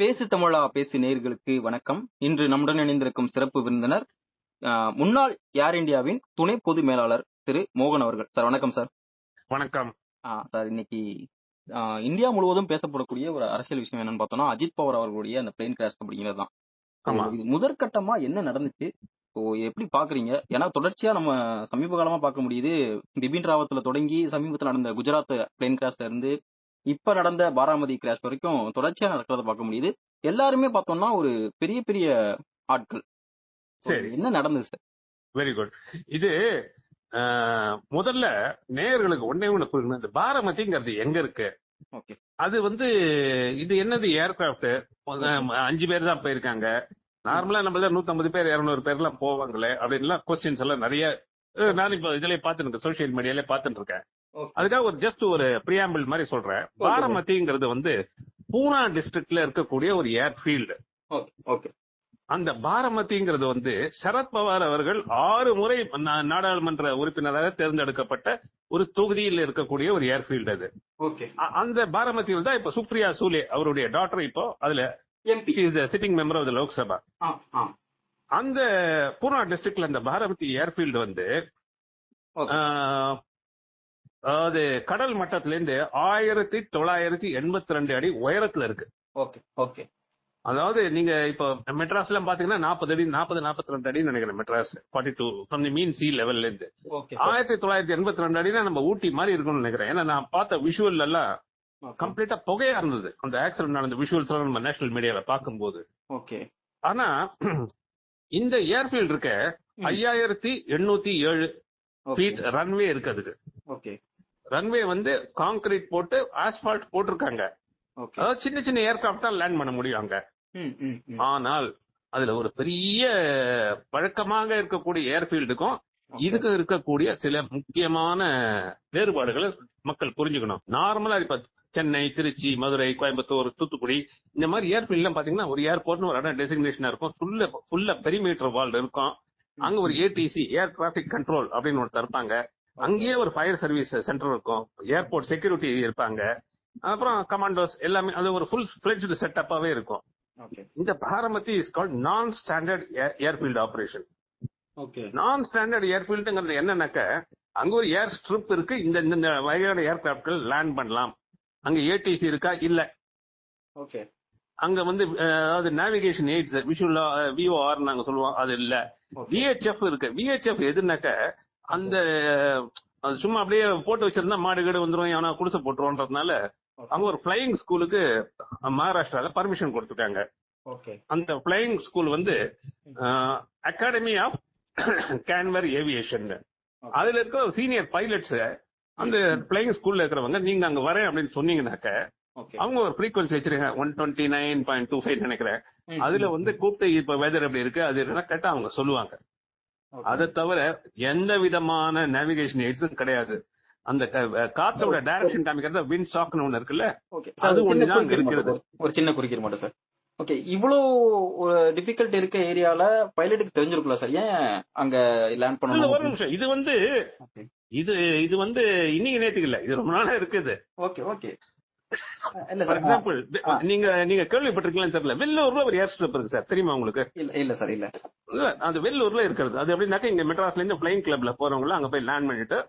பேசு தமிழா பேசு நேயர்களுக்கு வணக்கம். இன்று நம்முடன் இணைந்திருக்கும் சிறப்பு விருந்தினர் முன்னாள் ஏர் இந்தியாவின் துணை பொது மேலாளர் திரு மோகன் அவர்கள். சார் வணக்கம் சார். வணக்கம். சார் இன்னைக்கு இந்தியா முழுவதும் பேசப்படக்கூடிய ஒரு அரசியல் விஷயம் என்னன்னு பார்த்தோம்னா அஜித் பவார் அவர்களுடைய அந்த பிளேன் கிராஷ் அப்படிங்கிறது தான். இது முதற்கட்டமா என்ன நடந்துச்சு? இப்போ எப்படி பாக்குறீங்க? ஏன்னா தொடர்ச்சியா நம்ம சமீப காலமா பார்க்க முடியுது பிபின் ராவத்துல தொடங்கி சமீபத்தில் நடந்த குஜராத் பிளேன் கிராஷ்ல இருந்து இப்ப நடந்த பாராமதி கிராஷ் வரைக்கும் தொடர்ச்சியா நடக்கிறத பார்க்க முடியுது. எல்லாருமே பார்த்தோம்னா ஒரு பெரிய பெரிய ஆட்கள். சரி. என்ன நடந்தது சார் வெரி குட் இது முதல்ல நேயர்களுக்கு ஒன்னே ஒண்ணு புரியணும் இந்த பாரமதிங்கிறது எங்க இருக்கு? அது வந்து இது என்னது ஏர்கிராஃப்ட் அஞ்சு பேர் தான் போயிருக்காங்க. நார்மலா நம்ம நூத்தம்பது பேர் இருநூறு பேர் எல்லாம் போவாங்களே அப்படின்லாம் கொஸ்டின்ஸ் எல்லாம் நிறைய நான் இப்ப இதுல பாத்துட்டு இருக்கேன் சோசியல் மீடியால பாத்துட்டு இருக்கேன் அதுக்காக ஒரு ஜஸ்ட் ஒரு பிரியாம்பிள் மாதிரி சொல்றேன். பாரமதிங்கிறது வந்து பூனா டிஸ்ட்ரிக்ட்ல இருக்கக்கூடிய ஒரு ஏர்ஃபீல்டு ஓகே அந்த பாரமதிங்கிறது வந்து சரத்பவார் அவர்கள் ஆறு முறை நாடாளுமன்ற உறுப்பினராக தேர்ந்தெடுக்கப்பட்ட ஒரு தொகுதியில் இருக்கக்கூடிய ஒரு ஏர்ஃபீல்டு அது. அந்த பாரமதியில் தான் இப்ப சுப்ரியா சூலே அவருடைய டாக்டர் இப்போ அதுல சிட்டிங் மெம்பர் ஆஃப் லோக்சபா அந்த பூனா டிஸ்ட்ரிக்ட்ல அந்த பாரமதி ஏர்ஃபீல்டு வந்து அதாவது கடல் மட்டத்துல இருந்து ஆயிரத்தி தொள்ளாயிரத்தி எண்பத்தி ரெண்டு அடி உயரத்துல இருக்கு. Okay okay. அதாவது நீங்க இப்போ மெட்ராஸ் எல்லாம் பாத்தீங்கன்னா நாற்பது அடி நாற்பது நாற்பத்தி ரெண்டு அடின்னு நினைக்கிறேன் Madras. Forty two from the mean sea லெவல்ல இருந்து ஆயிரத்தி தொள்ளாயிரத்தி எண்பத்தி ரெண்டு அடினா நம்ம ஊட்டி மாதிரி இருக்கும்னு நினைக்கிறேன். ஏன்னா நான் பார்த்த விஷுவல் எல்லாம் கம்ப்ளீட்டா புகையா இருந்தது. அந்த ஆக்சிடென்ட் நடந்த விஷுவல்ஸ் எல்லாம் நம்ம நேஷனல் மீடியால பார்க்கும்போது. ஓகே. ஆனா இந்த ஏர்ஃபீல்ட் இருக்க. ஐயாயிரத்தி எண்ணூத்தி ஏழு ஃபீட் ரன்வே இருக்கு அதுக்கு. ஓகே. ரன்வே வந்து கான்கிரீட் போட்டு ஆஸ்பால்ட் போட்டிருக்காங்க. அதாவது சின்ன சின்ன ஏர்கிராஃப்ட் தான் லேண்ட் பண்ண முடியும் அங்க. ஆனால் அதுல ஒரு பெரிய பழக்கமாக இருக்கக்கூடிய ஏர்ஃபீல்டுக்கும். இதுக்கும் இருக்கக்கூடிய சில முக்கியமான வேறுபாடுகளை மக்கள் புரிஞ்சுக்கணும். நார்மலா இப்ப சென்னை திருச்சி மதுரை கோயம்புத்தூர் தூத்துக்குடி இந்த மாதிரி ஏர்ஃபீல்ட்லாம் பாத்தீங்கன்னா ஒரு ஏர்போர்ட்னு ஒரு இடம் டெசிக்னேஷனா இருக்கும். ஃபுல்ல ஃபுல்லா பெரிமீட்டர் வால் இருக்கும். அங்க ஒரு ஏடிசி ஏர் டிராபிக் கண்ட்ரோல் அப்படின்னு ஒருத்தர் இருப்பாங்க. அங்கேயே ஒரு ஃபயர் சர்வீஸ் சென்டர் இருக்கும். ஏர்போர்ட் செக்யூரிட்டி இருப்பாங்க. அப்புறம் கமாண்டோஸ் எல்லாமே அது ஒரு ஃபுல் ஃபிளெஜ்டு செட்டப்பாவே இருக்கும். ஓகே இந்த Baramati is called non standard airfield operation okay non standard ஏர்ஃபீல்டுங்கிறது என்னன்னாக்க அங்க ஒரு ஏர் ஸ்ட்ரிப் இருக்கு. இந்த இந்த- வகையான ஏர்கிராப்ட்கள் லேண்ட் பண்ணலாம். அங்க ஏடிசி இருக்கா? இல்ல. ஓகே அங்க வந்து அதாவது நேவிகேஷன் எய்ட்ஸ் விஷுவல் விஓஆர் நாங்க சொல்லுவோம். அது இல்ல. விஹெச்எஃப் இருக்கு. விஹெச்எஃப் எதுனாக்க அந்த அது சும்மா அப்படியே போட்டு வச்சிருந்தா மாடு கீடு வந்துரும் எவனா குடிசை போட்டுருவோன்றதுனால அங்க ஒரு பிளையிங் ஸ்கூலுக்கு மகாராஷ்டிரால பர்மிஷன் கொடுத்துட்டாங்க. ஓகே. அந்த பிளையிங் ஸ்கூல் வந்து அகாடமி ஆஃப் கேன்வர் ஏவியேஷன் அதுல இருக்கிற சீனியர் பைலட்ஸ் அந்த பிளையிங் ஸ்கூல்ல இருக்கிறவங்க நீங்க அங்க வரேன் அப்படின்னு சொன்னீங்கன்னாக்க அவங்க ஒரு ஃப்ரீக்வன்சி வச்சிருக்காங்க one twenty nine point two five நினைக்கிறேன். அதுல வந்து கூப்பிட்டு இப்ப வெதர் எப்படி இருக்கு? அது என்ன கேட்டா அவங்க சொல்லுவாங்க. அதை தவிர எந்த விதமான நேவிகேஷன் எய்ட்ஸும் கிடையாது. அந்த காத்தோட டைரக்ஷன் காமிக்கிறது விண்ட் ஷாக்னு ஒண்ணு இருக்குல்ல? அது ஒண்ணுதான் இருக்கிறது. ஒரு சின்ன குறுக்கீடு மட்டும் சார். ஓகே இவ்வளோ ஒரு டிஃபிகல்ட் இருக்க ஏரியால பைலட்டுக்கு தெரிஞ்சிருக்குல்ல சார்? ஏன் அங்க லேண்ட் இல்ல, ஒரு பண்ணணும் நிமிஷம். இது வந்து இது இது வந்து இன்னைக்கு நேத்துக்கு இல்ல. இது ரொம்ப நாளா இருக்குது. Okay okay example. நீங்க நீங்க கேள்விப்பட்டிருக்கீங்களான்னு தெரியல. வெள்ளூர்ல ஒரு ஏர் ஸ்ட்ரிப் இருக்கு சார். தெரியுமா உங்களுக்கு? இல்ல இல்ல சார் இல்ல. இல்ல அது வெள்ளூர்ல இருக்கிறது. அது எப்படின்னாக்க இங்க மெட்ராஸ்ல இருந்து பிளைன் கிளப்ல போறவங்க அங்க போய் லேண்ட் பண்ணிட்டு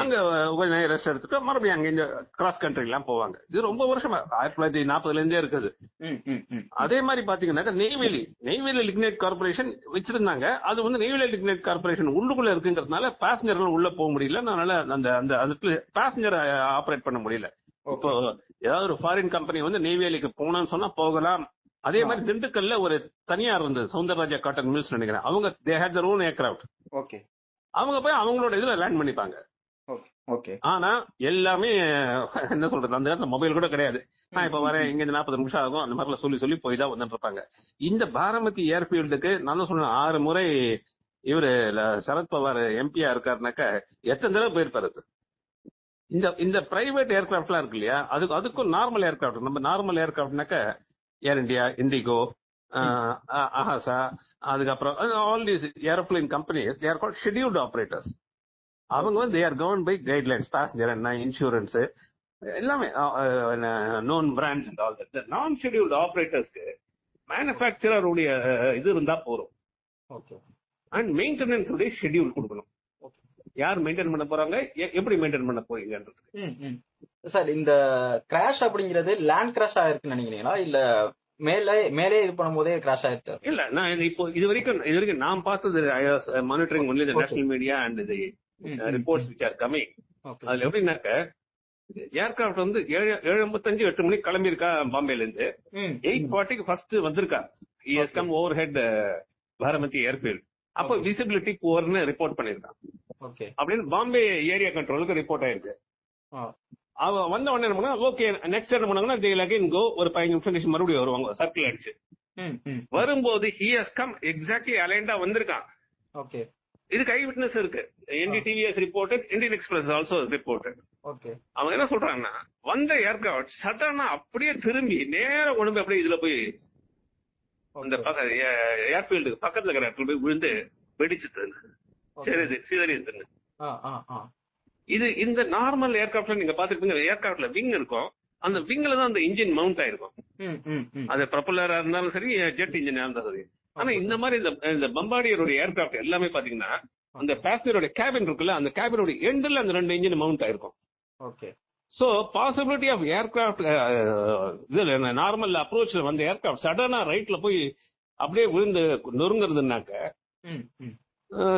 அங்க கொஞ்ச நேரம் ரெஸ்ட் எடுத்துட்டு மறுபடியும் அங்க இந்த கிராஸ் கண்ட்ரி எல்லாம் போவாங்க. இது ரொம்ப வருஷமா ஆயிரத்தி தொள்ளாயிரத்தி நாற்பதுல இருந்தே இருக்குது. அதே மாதிரி பாத்தீங்கன்னாக்க நெய்வேலி நெய்வேலி லிக்னேட் கார்பரேஷன் வச்சிருந்தாங்க. அது வந்து நெய்வேலி லிக்னேட் கார்பரேஷன் உள்ளுக்குள்ள இருக்குங்கிறதுனால பேசஞ்சர்கள் உள்ள போக முடியல. அதனால அந்த அந்த அதுக்கு பேசஞ்சர் ஆபரேட் பண்ண முடியல. இப்போ ஏதாவது ஒரு ஃபாரின் கம்பெனி வந்து நெய்வேலிக்கு போகணும்னு சொன்னா போகலாம். அதே மாதிரி திண்டுக்கல்ல ஒரு தனியார் இருந்தது சௌந்தரராஜா காட்டன் மில்ஸ் நினைக்கிறேன். அவங்க they had their own aircraft okay. அவங்க போய் அவங்களோட இதுல லேண்ட் பண்ணிப்பாங்க. ஓகே ஆனா எல்லாமே என்ன சொல்றது அந்த நேரத்துல மொபைல் கூட கிடையாது. நான் இப்ப வரேன் இங்க இருந்து நாற்பது நிமிஷம் ஆகும் அந்த மாதிரிலாம் சொல்லி சொல்லி போய் தான் வந்துட்டு இருப்பாங்க இந்த பாரமதி ஏர்ஃபீல்டுக்கு நான் சொன்னேன் ஆறு முறை இவரு சரத்பவார் எம்பியா இருக்காருனாக்க எத்தனை தடவை போயிருப்பாரு? இந்த இந்த பிரைவேட் ஏர்கிராஃப்ட்லாம் இருக்கு இல்லையா? அதுக்கு அதுக்கும் நார்மல் ஏர்கிராஃப்ட் நம்ம நார்மல் ஏர்கிராஃப்ட்னாக்க ஏர் இந்தியா இண்டிகோ அஹாசா அதுக்கப்புறம் all these aeroplane companies they're call scheduled operators அவங்க வந்து they're govern by guidelines passenger என்ன இன்சூரன்ஸ் எல்லாமே known brand and all that non scheduled ஆபரேட்டர்ஸ்க்கு மேனுஃபேக்சரருடைய இது இருந்தா போறோம் ஓகே அண்ட் மெயின்டெனன்ஸ் உடைய ஷெட்யூல் கொடுக்கணும். யார் மெயின்டைன் பண்ண போறாங்க? எப்படி மெயின்டைன் பண்ண போறீங்கன்றது சார் இந்த கிராஷ் அப்படிங்கிறது லேண்ட் கிராஷ் ஆயிருக்குன்னு நினைக்கிறீங்களா? இல்ல மேலே மேலே இது பண்ணும்போதே கிராஷ் ஆயிருக்கு? இல்ல நான் இப்போ இது வரைக்கும் இது வரைக்கும் நான் பார்த்தது monitoring only. National media and the reports which are coming அதுல எப்படின்னாக்க ஏர்கிராஃப்ட் வந்து ஏழு ஏழு ஐம்பத்தஞ்சு எட்டு மணிக்கு கிளம்பியிருக்கா பாம்பேல இருந்து எயிட் ஃபார்ட்டிக்கு ஃபர்ஸ்ட் வந்திருக்கா. It's come overhead Baramati airfield அப்போ. விசிபிலிட்டி புவர்னு ரிப்போர்ட் பண்ணிருக்கான். ஓகே அப்படின்னு பாம்பே ஏரியா கண்ட்ரோலுக்கு ரிப்போர்ட் ஆயிருக்கு. அவ வந்த உடனே என்ன பண்ணா ஓகே நெக்ஸ்ட் என்ன பண்ணாங்கன்னா will again go ஒரு பதினஞ்சு நிமிஷம் கழிச்சு மறுபடியும் வருவாங்க சர்க்கிள் அடிச்சு. வரும்போது ஹி ஹஸ் கம் எக்ஸாக்ட்லி அலைண்டா வந்திருக்கான். ஓகே இதுக்கு ஐ விட்னஸ் இருக்கு. NDTV's reported Indian Express also reported okay அவங்க என்ன சொல்றாங்கன்னா வந்த ஏர்கிராஃப்ட் சடனா அப்படியே திரும்பி நேர கொண்டு போய் அப்படியே இதுல போய் அந்த ஏர்ஃபீல்டுக்கு பக்கத்துல இருக்கிற இடத்துல போய் விழுந்து வெடிச்சுதுன்னு சரி சிதறிதுன்னு இது இந்த நார்மல் ஏர்கிராஃப்ட்ல நீங்க பாத்துருப்பீங்க ஏர்கிராஃப்ட்ல விங் இருக்கும். அந்த விங்ல தான் அந்த இன்ஜின் மவுண்ட் ஆயிருக்கும். அது ப்ரொப்பலரா இருந்தாலும் சரி ஜெட் இன்ஜினா இருந்தாலும் சரி. ஆனா இந்த மாதிரி இந்த இந்த பம்பாடியருடைய ஏர்கிராஃப்ட் எல்லாமே பாத்தீங்கன்னா அந்த பேசஞ்சரோட கேபின் இருக்குல்ல அந்த கேபினோட எண்டில் அந்த ரெண்டு இன்ஜின் மவுண்ட் ஆயிருக்கும். Okay so possibility of aircraft இதுல நார்மல் அப்ரோச்ல வந்த ஏர்கிராஃப்ட் சடனா ரைட்ல போய் அப்படியே விழுந்து நொறுங்குறதுனாக்க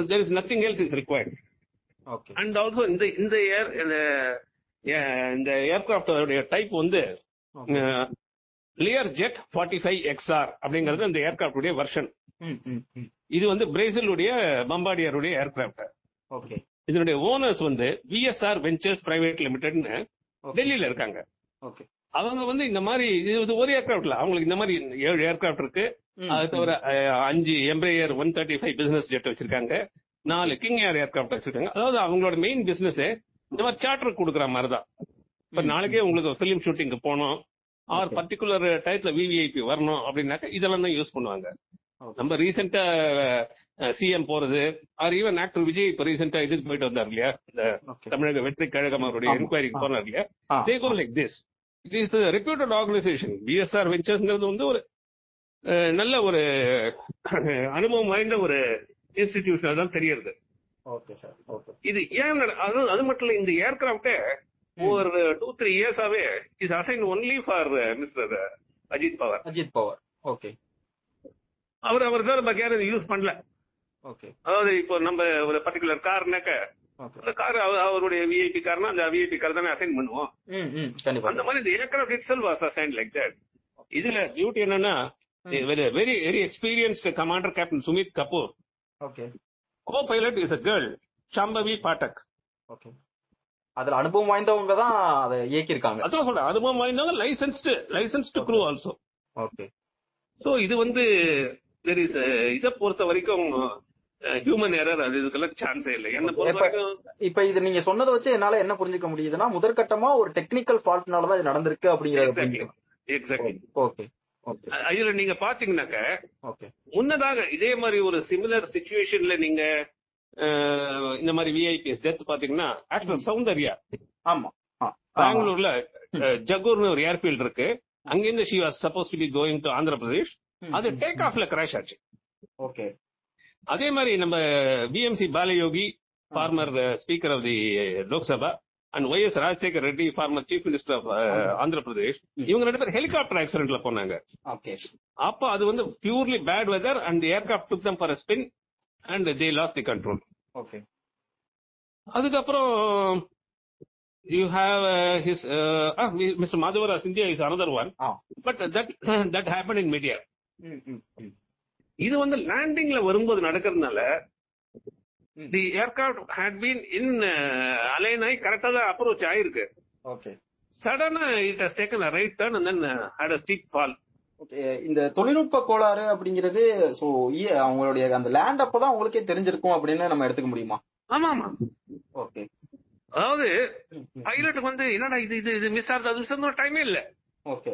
there is nothing else is required and also இந்த இந்த ஏர் இந்த இந்த ஏர்கிராஃப்டோடைய டைப் வந்து Lear jet forty five XR அப்படிங்கிறது அந்த ஏர்கிராஃப்டுடைய வெர்ஷன் இது வந்து பிரேசிலுடைய பம்பாடியருடைய ஏர்கிராஃப்ட் ஓகே இதனுடைய ஓனர்ஸ் வந்து விஎஸ்ஆர் வெஞ்சர்ஸ் பிரைவேட் லிமிடெட்னு டெல்லியில இருக்காங்க. ஓகே அவங்க வந்து இந்த மாதிரி இது ஒரு ஏர்கிராஃப்ட்ல அவங்களுக்கு இந்த மாதிரி ஏழு ஏர்கிராஃப்ட் இருக்கு. அது தவிர அஞ்சு Embraer one thirty five business jet வச்சிருக்காங்க. நாலு கிங் ஏர் ஏர்கிராஃப்ட் வச்சிருக்காங்க. அதாவது அவங்களோட மெயின் பிசினஸ் இந்த மாதிரி சார்ட்டர் கொடுக்குற மாதிரி தான் இப்ப நாளைக்கே உங்களுக்கு ஃபிலிம் ஷூட்டிங்க்கு போனோம் ஆர். பர்டிகுலர் டயத்துல விவிஐபி வரணும் அப்படின்னாக்க இதெல்லாம் தான் யூஸ் பண்ணுவாங்க. நம்ம ரீசெண்டா சிஎம் போறது. ஆர் ஈவன் ஆக்டர் விஜய் இப்ப ரீசெண்டா இதுக்கு போயிட்டு வந்தார் இல்லையா? இந்த தமிழக வெற்றி கழகம் அவருடைய. என்கொயரிக்கு. போனார் இல்லையா. They go like this it is reputed organisation VSR வெஞ்சர்ஸ்ங்கிறது வந்து ஒரு நல்ல ஒரு அனுபவம் வாய்ந்த ஒரு இன்ஸ்டிடியூஷன் தான் தெரியறது. ஓகே சார் ஓகே இது ஏன் அது அது மட்டும் இல்ல இந்த ஏர்கிராஃப்டே ஒரு two three இயர்ஸாவே is assign only for mister Ajit Pawar Ajit Pawar okay அவர் அவர் தான் நம்ம யாரும் யூஸ் பண்ணல. ஓகே. அதாவது இப்போ நம்ம ஒரு பர்டிகுலர் கார்னாக்க அந்த கார் அவருடைய விஐபி கார்னா அந்த விஐபி கார் தானே அசைன் பண்ணுவோம். அந்த மாதிரி இந்த aircraft itself was assign like that இதுல பியூட்டி என்னன்னா very very very experienced commander captain Sumit Kapoor okay co pilot is a girl Shambhavi Pathak okay அதுல அனுபவம் வாய்ந்தவங்க தான் அதை இயக்கியிருக்காங்க. அதான் சொல்றேன் அனுபவம் வாய்ந்தவங்க licensed licensed crew also okay so இது வந்து தெர் இஸ் இதை பொறுத்த வரைக்கும் ஹியூமன் எரர் அது இதுக்கெல்லாம் சான்ஸே இல்லை. என்ன இப்ப- இது நீங்க சொன்னதை வச்சு என்னால என்ன புரிஞ்சுக்க முடியுதுன்னா முதற்கட்டமா ஒரு டெக்னிக்கல் ஃபால்ட்னால தான் இது நடந்திருக்கு அப்படிங்கறத எக்ஸாக்ட்லி ஓகே இதுல நீங்க பாத்தீங்கன்னாக்க ஓகே முன்னதாக இதே மாதிரி ஒரு சிமிலர் சுச்சுவேஷன்ல நீங்க இந்த மாதிரி விஐபிஎஸ் டெத் பாத்தீங்கன்னா ஆக்டர் சௌந்தர்யா. ஆமா. பெங்களூர்ல ஜகூர்னு ஒரு ஏர்ஃபீல்ட் இருக்கு. அங்கிருந்து she was suppose to be going to Andhra Pradesh அது டேக் ஆஃப்ல கிராஷ் ஆச்சு. ஓகே. அதே மாதிரி நம்ம GMC Balayogi former speaker of the Lok Sabha and Y S Rajasekhar Reddy former chief minister of Andhra Pradesh. இவங்க ரெண்டு பேரும் helicopter ஆக்சிடென்ட்ல போனாங்க. ஓகே. அப்போ அது வந்து purely bad weather and aircraft took them for spin and they lose the control okay. அதுக்கப்புறம் you have his mister Madhavrao Scindia is another one but that that happen in media. இது வந்து லேண்டிங்ல வரும்போது நடக்கிறதுனால. The aircraft had been in align ஆகி கரெக்டா தான் approach ஆயிருக்கு. ஓகே சடனா it has taken right turn and then had a steep fall இந்த தொழில்நுட்ப கோளாறு அப்படிங்கிறது சோ அவங்களுடைய அந்த லேண்ட் அப்பதான் உங்களுக்கே தெரிஞ்சிருக்கும் அப்படின்னு நம்ம எடுத்துக்க முடியுமா? ஆமா ஆமா ஓகே அதாவது பைலட்டுக்கு வந்து என்னடா இது இது இது மிஸ் ஆகுது அது மிஸ் ஆகுது டைமே இல்ல. ஓகே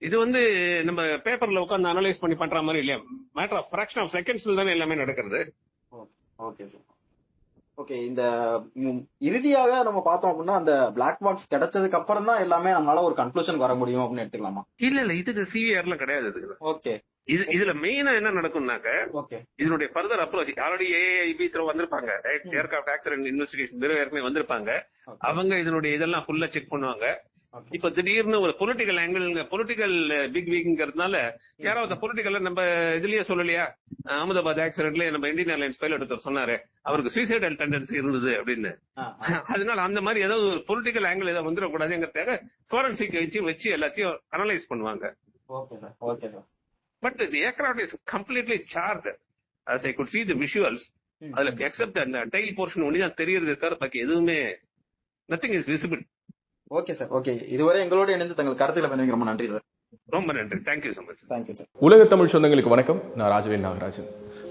இது வந்து நம்ம பேப்பர்ல உட்காந்து அனலைஸ் பண்ணி பண்ற மாதிரி இல்லையா? மேட்டர் ஆஃப் ஃபிராக்ஷன் ஆஃப் செகண்ட்ஸ்ல தானே எல்லாமே நடக்கிறது. Okay sir. ஓகே இந்த இறுதியாக நம்ம பார்த்தோம் அப்படின்னா அந்த பிளாக் பாக்ஸ் கிடைச்சதுக்கு அப்புறம் தான் எல்லாமே நம்மளால ஒரு கன்க்ளூஷன் வர முடியும் அப்படின்னு எடுத்துக்கலாமா? இல்ல இல்ல இதுக்கு சிவிஆர்லாம் கிடையாது இதுக்கு ஓகே. இது இதுல மெயினா என்ன நடக்கும்னாக்க ஓகே. இதனுடைய further approach already AIB through வந்திருப்பாங்க ஏர்கிராஃப்ட் ஆக்சிடென்ட் இன்வெஸ்டிகேஷன் ஏற்கனவே வந்திருப்பாங்க. அவங்க இதனுடைய இதெல்லாம் ஃபுல்லா செக் பண்ணுவாங்க. இப்ப திடீர்னு ஒரு பொலிட்டிக்கல் ஆங்கிள் பொலிட்டிக்கல் பிக் வீக்ங்கிறதுனால யாராவது பொலிட்டிக்கல் நம்ம இதுலயே சொல்லலையா? அகமதாபாத் ஆக்சிடென்ட்ல நம்ம இந்தியன் ஏர்லைன்ஸ் பைலட் ஒருத்தர் சொன்னாரு அவருக்கு சூசைடல் டெண்டன்சி இருந்தது அப்படின்னு. அதனால அந்த மாதிரி ஏதாவது ஒரு பொலிட்டிக்கல் ஆங்கிள் ஏதாவது வந்துடக்கூடாதுங்கிறதுக்காக ஃபோரன்சிக் வச்சு வச்சு எல்லாத்தையும் அனலைஸ் பண்ணுவாங்க. But the aircraft is completely charred as I could see the visuals அதுல எக்ஸப்ட் அந்த டைல் போர்ஷன் ஒண்ணு தான் தெரியுது தவிர பாக்கி எதுவுமே nothing is visible okay sir. Okay இதுவரை எங்களோட இணைந்து தங்கள் கருத்துக்களை பதிவு ரொம்ப நன்றி சார். ரொம்ப நன்றி. Thank you so much thank you sir உலக தமிழ் சொந்தங்களுக்கு வணக்கம். நான் ராஜவேல் நாகராஜன்.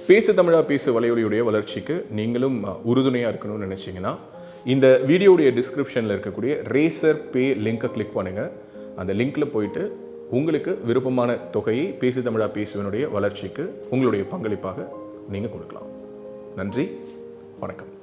பேசு தமிழா பேசு வலையொலியுடைய வளர்ச்சிக்கு நீங்களும் உறுதுணையாக இருக்கணும்னு நினச்சிங்கன்னா இந்த வீடியோடைய டிஸ்கிரிப்ஷனில் இருக்கக்கூடிய ரேசர் பே லிங்கை கிளிக் பண்ணுங்கள் அந்த லிங்க்கில் போயிட்டு உங்களுக்கு விருப்பமான தொகையை பேசு தமிழா பேசுவனுடைய வளர்ச்சிக்கு உங்களுடைய பங்களிப்பாக நீங்கள் கொடுக்கலாம். நன்றி. வணக்கம்.